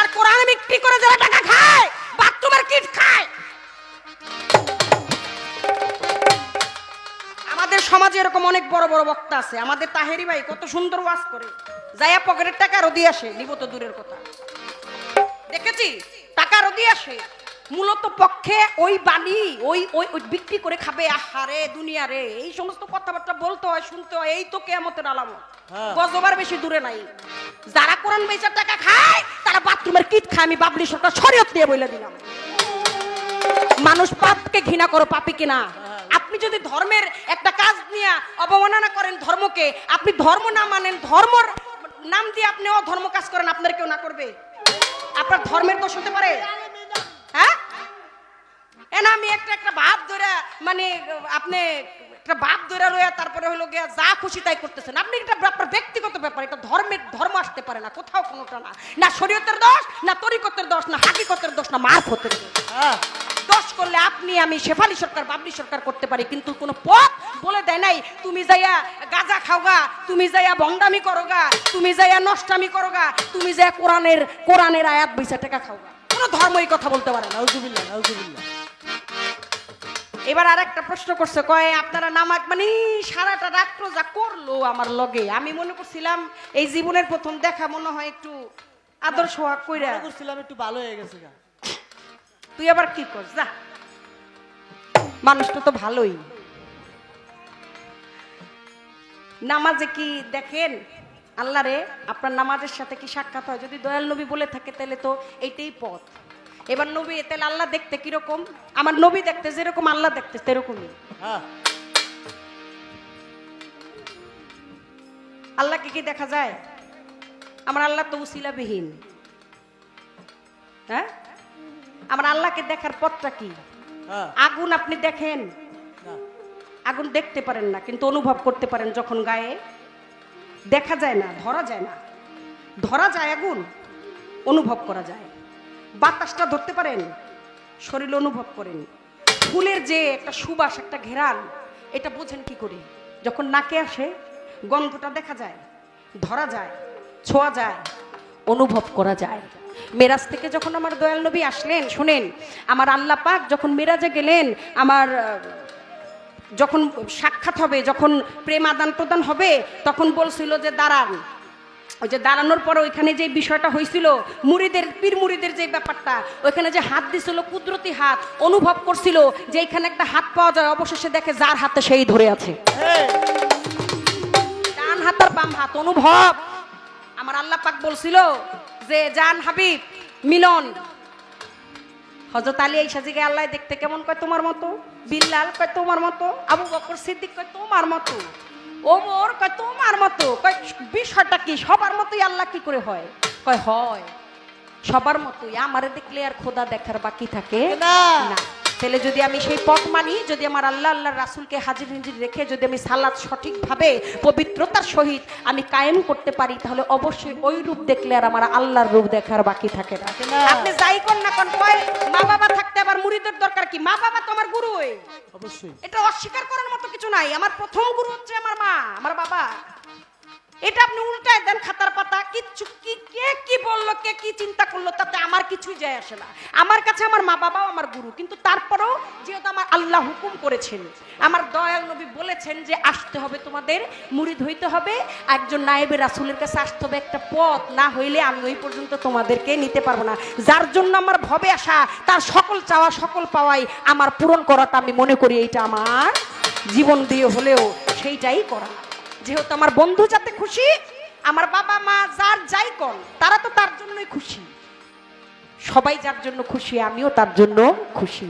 আল্লাহর কোরআন বিক্রি করে যারা টাকা খায় বাথরুমের কিট খায়। আমাদের সমাজে এরকম অনেক বড় বড় বক্তা আছে। আমাদের তাহেরি ভাই কত সুন্দর ওয়াজ করে। যাইয়া পকেটের টাকা আরও দিয়ে আসে নিব তো দূরের কথা। দেখেছি? টাকা আরও দিয়ে আসে। মূলত পক্ষে ওই বাণী ওই ওই বিক্রি করে খাবে। আহারে দুনিয়ারে এই সমস্ত কথাবার্তা বলতে হয় শুনতে হয় এই তো কেয়ামতের আলামত। হ্যাঁ। গজবার বেশি দূরে নাই। যারা কোরআন বেচার টাকা খায়, তারা বাথরুমের কিট খায়, আমি বাবলি সরকার শরীয়ত দিয়ে বলে দিলাম। মানুষ পাপকে ঘৃণা করো, পাপি কিনা? আপনি যদি ধর্মের একটা কাজ নিয়ে অবমাননা করেন ধর্মকে, আপনি ধর্ম না মানেন, ধর্মর নাম দিয়ে আপনি অধর্ম কাজ করেন, আপনার কেউ না করবে? আপনার ধর্মের দোষ হতে পারে? হ্যাঁ? এ না, আমি একটা একটা ভাব ধরে মানে আপনি একটা ভাব ধরে রয়ে তারপরে হলো গিয়া যা খুশি তাই করতেছেন। আপনি এটা আপনার ব্যক্তিগত ব্যাপার, এটা ধর্মের ধর্ম পারে না কোথাও কোনোটা না। না শরীয়তের দোষ না তরিকতের দোষ না হাকিকতের দোষ না মারফতের দোষ। হ্যাঁ। দোষ করলে আপনি আমি শেফালি সরকার বাবলি সরকার করতে পারি কিন্তু কোনো পথ বলে দেয় নাই তুমি যাইয়া গাজা খাওগা তুমি যাইয়া বন্দামি করোগা তুমি যাইয়া নষ্টামি করোগা তুমি যাইয়া কোরআনের কোরআনের আয়াত বৈশা টাকা খাওগা। কোনো ধর্মই কথা বলতে পারে না এবার আর একটা প্রশ্ন করছে কয় আপনারা নামাজ মানে সারাটা রাত্র যা করল আমার লগে? আমি মনে করছিলাম এই জীবনের প্রথম দেখা মনে হয় একটু আদর্শ হওয়া কইরা করছিলাম একটু ভালো হয়ে গেছে তুই আবার কি কর যা। মানুষটা তো ভালোই। নামাজে কি দেখেন? আল্লাহ রে আপনার নামাজের সাথে কি সাক্ষাৎ হয়? যদি দয়াল নবী বলে থাকে তাহলে তো এইটাই পথ। এবার নবী তাহলে আল্লাহ দেখতে কীরকম? আমার নবী দেখতে যেরকম আল্লাহ দেখতে সেরকমই। হ্যাঁ। আল্লাহকে কি দেখা যায়? আমার আল্লাহ তো উসিলাবিহীন। হ্যাঁ? আমার আল্লাহকে দেখার পথটা কি? হ্যাঁ। আগুন আপনি দেখেন? আগুন দেখতে পারেন না কিন্তু অনুভব করতে পারেন যখন গায়ে। দেখা যায় না ধরা যায় না। ধরা যায় আগুন অনুভব করা যায়। বাতাসটা ধরতে পারেন, শরীর অনুভব করেন। ফুলের যে একটা সুবাস, একটা ঘেরাল, এটা বোঝেন কি করে? যখন নাকে আসে, গন্ধটা দেখা যায়, ধরা যায়, ছোঁয়া যায়, অনুভব করা যায়। মেরাজ থেকে যখন আমার দয়াল নবী আসলেন, শুনেন, আমার আল্লাহ পাক যখন মেরাজে গেলেন, আমার, যখন সাক্ষাৎ হবে, যখন প্রেম আদান প্রদান হবে, তখন বলছিল যে, দাঁড়ান ওই যে দাঁড়ানোর পর ওইখানে যে বিষয়টা হয়েছিল মুড়িদের পীর মুড়িদের যে ব্যাপারটা ওইখানে যে হাত দিছিল কুদরতি হাত অনুভব করছিল যে এইখানে একটা হাত পাওয়া যায় অবশেষে দেখে যার হাতে সেই ধরে আছে। ডান হাত আর বাম হাত অনুভব। আমার আল্লাহ পাক বলছিল যে জান হাবিব মিলন। হজরত আলী এই সাজিকে আল্লাহ দেখতে কেমন কয় তোমার মতো? বিল্লাল কয় তোমার মতো? আবু বকর সিদ্দিক কয় তোমার মতো? ওমর কয় তোমার মতো কয় বিষয়টা কি? সবার মতোই আল্লাহ কি করে হয়? কয় হয়। সবার মতোই। আমারে দেখলে আর খোদা দেখার বাকি থাকে না। তাহলে যদি আমি সেই পথ মানি যদি আমার আল্লাহ আল্লাহ রাসুলকে হাজির হাজির রেখে যদি আমি সালাদ সঠিকভাবে পবিত্রতার সহিত আমি কায়েম করতে পারি তাহলে অবশ্যই ওই রূপ দেখলে আর আমার আল্লাহর রূপ দেখার বাকি থাকে না। আপনি যাই কর না কোন মা বাবা থাকতে আবার মুড়িদের দরকার কি? মা বাবা তো আমার গুরু অবশ্যই। এটা অস্বীকার করার মতো কিছু নাই। আমার প্রথম গুরু হচ্ছে আমার মা আমার বাবা। এটা আপনি উল্টায় দেন খাতার পাতা, কিচ্ছু, কি, কে কি বলল, কে কি চিন্তা করল, তাতে আমার কিছুই যায় আসে না। আমার কাছে আমার মা বাবাও আমার গুরু, কিন্তু তারপরেও যেহেতু আমার আল্লাহ হুকুম করেছেন, আমার দয়াল নবী বলেছেন যে আসতে হবে তোমাদের মুড়িদ হইতে হবে, একজন নায়েবে রাসুলের কাছে আসতে হবে একটা পথ, না হইলে আমি ওই পর্যন্ত তোমাদেরকে নিতে পারব না। যার জন্য আমার ভবে আসা, তার সকল চাওয়া, সকল পাওয়াই আমার পূরণ করাটা আমি মনে করি এইটা আমার জীবন দিয়ে হলেও সেইটাই করা। যেহেতু আমার বন্ধু যাতে খুশি, আমার বাবা মা যার যাই কর তারা তো তার জন্যই খুশি। সবাই যার জন্য খুশি, আমিও তার জন্য খুশি।